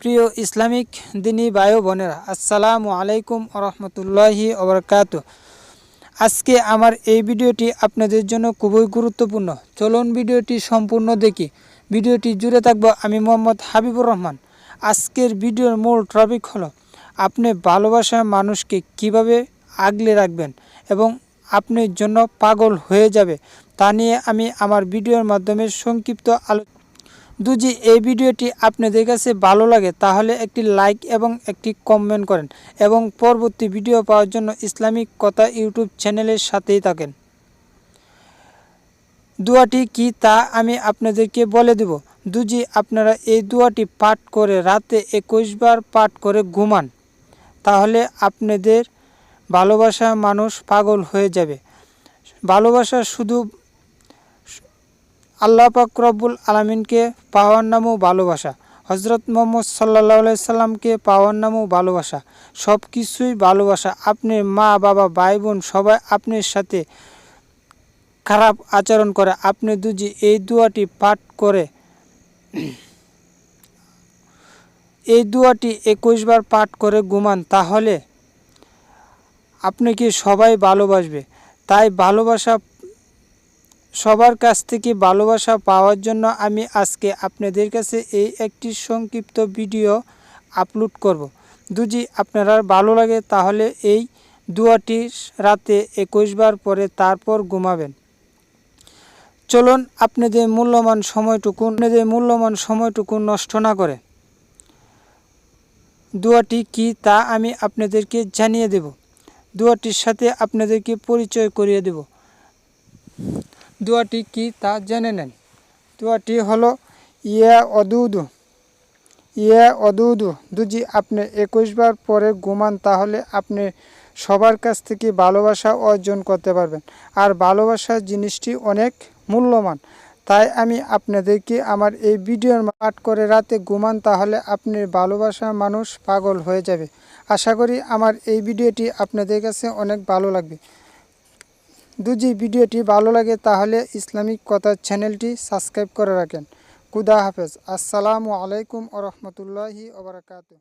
প্রিয় ইসলামিক দিনী ও বোনেরা, আসসালামু আলাইকুম রহমতুল্লাহি ওবরকাত আজকে আমার এই ভিডিওটি আপনাদের জন্য খুবই গুরুত্বপূর্ণ। চলুন ভিডিওটি সম্পূর্ণ দেখি। ভিডিওটি জুড়ে থাকব আমি মোহাম্মদ হাবিবুর রহমান। আজকের ভিডিওর মূল টপিক হলো, আপনি ভালোবাসার মানুষকে কীভাবে আগলে রাখবেন এবং আপনার জন্য পাগল হয়ে যাবে, তা নিয়ে আমি আমার ভিডিওর মাধ্যমে সংক্ষিপ্ত আলো দুজি এই ভিডিওটি আপনাদের কাছে ভালো লাগে, তাহলে একটি লাইক এবং একটি কমেন্ট করেন এবং পরবর্তী ভিডিও পাওয়ার জন্য ইসলামিক কথা ইউটিউব চ্যানেলের সাথেই থাকেন। দুয়াটি কি তা আমি আপনাদেরকে বলে দেব। দুজি আপনারা এই দুয়াটি পাঠ করে রাতে একুশ বার পাঠ করে ঘুমান, তাহলে আপনাদের ভালোবাসা মানুষ পাগল হয়ে যাবে। ভালোবাসা শুধু আল্লাহ পাক রব্বুল আলমিনকে পাওয়ার নামও ভালোবাসা। হজরত মোহাম্মদ সাল্লাহ সাল্লামকে পাওয়ার নামও ভালোবাসা। সব কিছুই ভালোবাসা। আপনার মা, বাবা ভাই বোন সবাই আপনার সাথে খারাপ আচরণ করে। আপনি দুজি এই দুয়াটি পাঠ করে এই দুয়াটি একুশ বার পাঠ করে ঘুমান, তাহলে আপনাকে সবাই ভালোবাসবে? তাই ভালোবাসা সবার কাছ থেকে ভালোবাসা পাওয়ার জন্য আমি আজকে আপনাদের কাছে এই একটি সংক্ষিপ্ত ভিডিও আপলোড করব। দুজি আপনারা ভালো লাগে তাহলে এই দুয়াটি রাতে একুশ বার পরে তারপর ঘুমাবেন। চলুন আপনাদের মূল্যবান সময়টুকু, আপনাদের মূল্যবান সময়টুকু নষ্ট না করে। দুয়াটি কি তা আমি আপনাদেরকে জানিয়ে দেব। দুয়াটির সাথে আপনাদেরকে পরিচয় করিয়ে দেব। দোয়াটি কি তা জেনে নেন। দোয়াটি হলো, ইয়া অদুদু। ইয়া অদুদু, দুজি আপনি একুশ বার পরে ঘুমান তাহলে আপনি সবার কাছ থেকে ভালোবাসা অর্জন করতে পারবেন। আর ভালোবাসার জিনিসটি অনেক মূল্যবান। তাই আমি আপনাদেরকে আমার এই ভিডিওর পাঠ করে রাতে ঘুমান তাহলে আপনি ভালোবাসা মানুষ পাগল হয়ে যাবে। আশা করি আমার এই ভিডিওটি আপনাদের কাছে অনেক ভালো লাগবে। দুজি ভিডিওটি ভালো লাগে তাহলে ইসলামিক কথা চ্যানেলটি সাবস্ক্রাইব করে রাখেন। খুদা হাফেজ। আসসালামু আলাইকুম ওরহমতুল্লাহি রহমতুল্লাহি ওবরাকাতু